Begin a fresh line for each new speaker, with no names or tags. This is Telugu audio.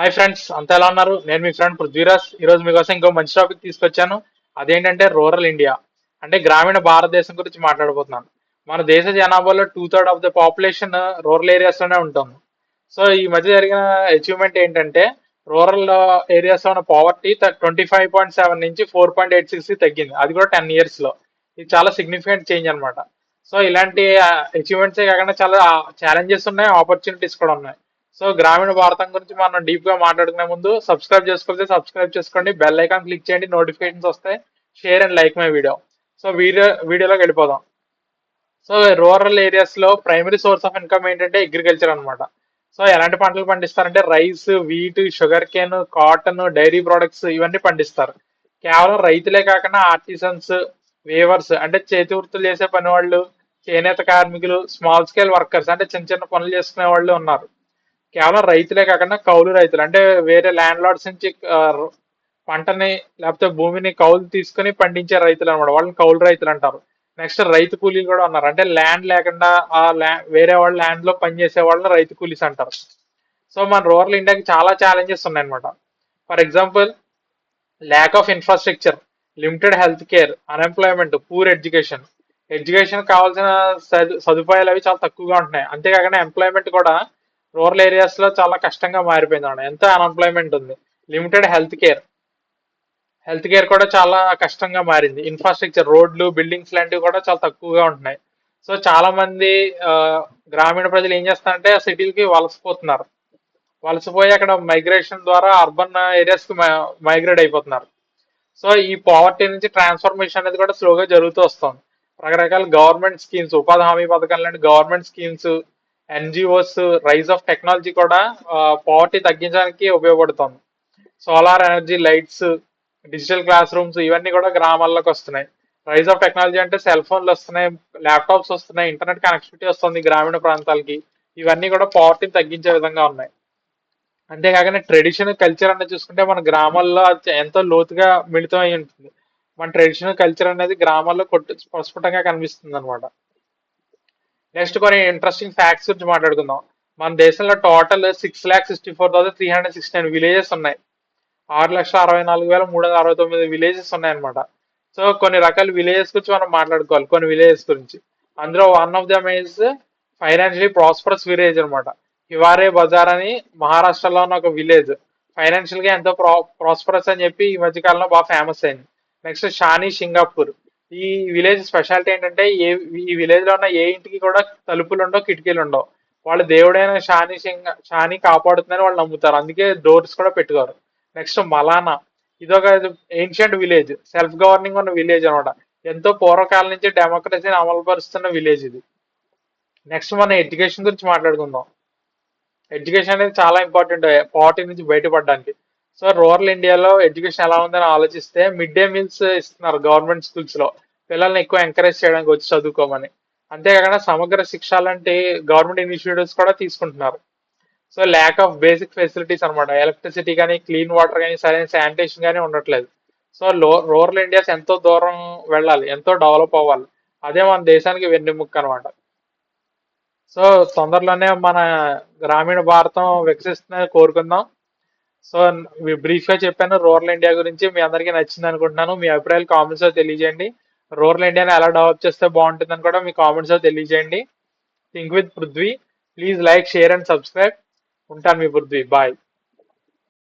హాయ్ ఫ్రెండ్స్ అంతా ఎలా ఉన్నారు? నేను మీ ఫ్రెండ్ పృథ్వీరాజ్. ఈరోజు మీకోసం ఇంకో మంచి టాపిక్ తీసుకొచ్చాను. అదేంటంటే రూరల్ ఇండియా అంటే గ్రామీణ భారతదేశం గురించి మాట్లాడబోతున్నాను. మన దేశ జనాభాలో two third of the population rural ఏరియాస్లోనే ఉంటుంది. సో ఈ మధ్య జరిగిన అచీవ్మెంట్ ఏంటంటే రూరల్ ఏరియాస్లో ఉన్న poverty twenty five point seven నుంచి ఫోర్ పాయింట్ ఎయిట్ సిక్స్ తగ్గింది. అది కూడా టెన్ ఇయర్స్లో ఇది చాలా సిగ్నిఫికెంట్ చేంజ్ అనమాట సో ఇలాంటి అచీవ్మెంట్సే కాకుండా చాలా ఛాలెంజెస్ ఉన్నాయి ఆపర్చునిటీస్ కూడా ఉన్నాయి. సో గ్రామీణ భారతం గురించి మనం డీప్గా మాట్లాడుకునే ముందు సబ్స్క్రైబ్ చేసుకోకపోతే సబ్స్క్రైబ్ చేసుకోండి. బెల్ ఐకాన్ క్లిక్ చేయండి. నోటిఫికేషన్స్ వస్తాయి share and like my video so video వీడియోలోకి వెళ్ళిపోదాం. సో రూరల్ ఏరియాస్లో ప్రైమరీ సోర్స్ ఆఫ్ ఇన్కమ్ ఏంటంటే అగ్రికల్చర్ అనమాట సో ఎలాంటి పంటలు పండిస్తారంటే rice wheat sugar cane cotton dairy products ఇవన్నీ పండిస్తారు. కేవలం రైతులే కాకుండా ఆర్టిసన్స్ వేవర్స్ అంటే చేతి వృత్తులు చేసే పని వాళ్ళు చేనేత కార్మికులు స్మాల్ స్కేల్ వర్కర్స్ అంటే చిన్న చిన్న పనులు చేసుకునే వాళ్ళు ఉన్నారు. కేవలం రైతులే కాకుండా కౌలు రైతులు. అంటే వేరే ల్యాండ్ లార్డ్స్ నుంచి పంటని లేకపోతే భూమిని కౌలు తీసుకుని పండించే రైతులు అనమాట వాళ్ళని కౌలు రైతులు అంటారు. నెక్స్ట్ రైతు కూలీలు కూడా ఉన్నారు. అంటే ల్యాండ్ లేకుండా ఆ ల్యాండ్ వేరే వాళ్ళ ల్యాండ్లో పనిచేసే వాళ్ళని రైతు కూలీస్ అంటారు. సో మన రూరల్ ఇండియాకి చాలా ఛాలెంజెస్ ఉన్నాయన్నమాట. For example lack of infrastructure limited health care unemployment poor education education కావాల్సిన సదుపాయాలు అవి చాలా తక్కువగా ఉంటున్నాయి. అంతేకాకుండా ఎంప్లాయ్మెంట్ కూడా రూరల్ ఏరియాస్లో చాలా కష్టంగా మారిపోయింది ఎంత అన్ఎంప్లాయ్మెంట్ ఉంది. Limited health care health care కూడా చాలా కష్టంగా మారింది. ఇన్ఫ్రాస్ట్రక్చర్ రోడ్లు బిల్డింగ్స్ లాంటివి కూడా చాలా తక్కువగా ఉంటున్నాయి. సో చాలా మంది గ్రామీణ ప్రజలు ఏం చేస్తారంటే సిటీలకి వలసపోతున్నారు. వలసపోయి అక్కడ మైగ్రేషన్ ద్వారా అర్బన్ ఏరియాస్కి మైగ్రేట్ అయిపోతున్నారు. సో ఈ పావర్టీ నుంచి ట్రాన్స్ఫర్మేషన్ అనేది కూడా స్లోగా జరుగుతూ వస్తుంది. రకరకాల గవర్నమెంట్ స్కీమ్స్ ఉపాధి హామీ పథకాలు లాంటి government schemes NGOs rise of technology కూడా పావర్టీ తగ్గించడానికి ఉపయోగపడుతుంది. Solar energy lights digital class rooms ఇవన్నీ కూడా గ్రామాల్లోకి వస్తున్నాయి. రైజ్ ఆఫ్ టెక్నాలజీ అంటే సెల్ ఫోన్లు వస్తున్నాయి ల్యాప్టాప్స్ వస్తున్నాయి ఇంటర్నెట్ కనెక్టివిటీ వస్తుంది గ్రామీణ ప్రాంతాలకి. ఇవన్నీ కూడా పావర్టీని తగ్గించే విధంగా ఉన్నాయి. అంతేకాకుండా ట్రెడిషనల్ కల్చర్ అనేది చూసుకుంటే మన గ్రామాల్లో ఎంతో లోతుగా మిళితం అయి ఉంటుంది. మన ట్రెడిషనల్ కల్చర్ అనేది గ్రామాల్లో కొట్టు స్పష్టంగా కనిపిస్తుంది అనమాట నెక్స్ట్ కొన్ని ఇంట్రెస్టింగ్ ఫ్యాక్ట్స్ గురించి మాట్లాడుకుందాం. మన దేశంలో total six lakh sixty four thousand three hundred sixty nine villages ఉన్నాయి. ఆరు లక్షల అరవై నాలుగు వేల మూడు వందల అరవై తొమ్మిది విలేజెస్ ఉన్నాయన్నమాట. సో కొన్ని రకాల విలేజెస్ గురించి మనం మాట్లాడుకోవాలి కొన్ని విలేజెస్ గురించి. అందులో one of them is financially prosperous village అనమాట హివారే బజార్ అని మహారాష్ట్రలో ఉన్న ఒక విలేజ్ ఫైనాన్షియల్గా ఎంతో ప్రా ప్రాస్పరస్ అని చెప్పి ఈ మధ్యకాలంలో బాగా ఫేమస్ అయింది. నెక్స్ట్ షానీ సింగాపూర్. ఈ విలేజ్ స్పెషాలిటీ ఏంటంటే ఏ ఈ విలేజ్లో ఉన్న ఏ ఇంటికి కూడా తలుపులు ఉండవు కిటికీలు ఉండవు. వాళ్ళు దేవుడైన షాని సింగ షాని కాపాడుతుందని వాళ్ళు నమ్ముతారు. అందుకే డోర్స్ కూడా పెట్టుకోరు. నెక్స్ట్ మలానా. ఇదొక ఏన్షియంట్ విలేజ్ సెల్ఫ్ గవర్నింగ్ ఉన్న విలేజ్ అనమాట. ఎంతో పూర్వకాలం నుంచి డెమోక్రసీని అమలుపరుస్తున్న విలేజ్ ఇది. నెక్స్ట్ మనం ఎడ్యుకేషన్ గురించి మాట్లాడుకుందాం. ఎడ్యుకేషన్ అనేది చాలా ఇంపార్టెంట్ పార్టీ నుంచి బయటపడడానికి. సో రూరల్ ఇండియాలో ఎడ్యుకేషన్ ఎలా ఉందని ఆలోచిస్తే మిడ్ డే మీల్స్ ఇస్తున్నారు గవర్నమెంట్ స్కూల్స్లో. పిల్లల్ని ఎక్కువ ఎంకరేజ్ చేయడానికి వచ్చి చదువుకోమని. అంతేకాకుండా సమగ్ర శిక్ష లాంటి గవర్నమెంట్ ఇనిషియేటివ్స్ కూడా తీసుకుంటున్నారు. So lack of basic facilities అనమాట ఎలక్ట్రిసిటీ కానీ క్లీన్ వాటర్ కానీ సరైన శానిటేషన్ కానీ ఉండట్లేదు. సో లో రూరల్ ఇండియాస్ ఎంతో దూరం వెళ్ళాలి ఎంతో డెవలప్ అవ్వాలి. అదే మన దేశానికి వెన్నెముక్క అనమాట సో తొందరలోనే మన గ్రామీణ భారతం వికసిస్తుందని కోరుకుందాం. సో బ్రీఫ్గా చెప్పాను రూరల్ ఇండియా గురించి మీ అందరికీ నచ్చింది అనుకుంటున్నాను. మీ అభిప్రాయాలు కామెంట్స్లో తెలియజేయండి. రూరల్ ఇండియాని ఎలా డెవలప్ చేస్తే బాగుంటుందని కూడా మీ కామెంట్స్లో తెలియజేయండి. Think with Prithvi please like share and subscribe ఉంటాను మీ పృథ్వీ బాయ్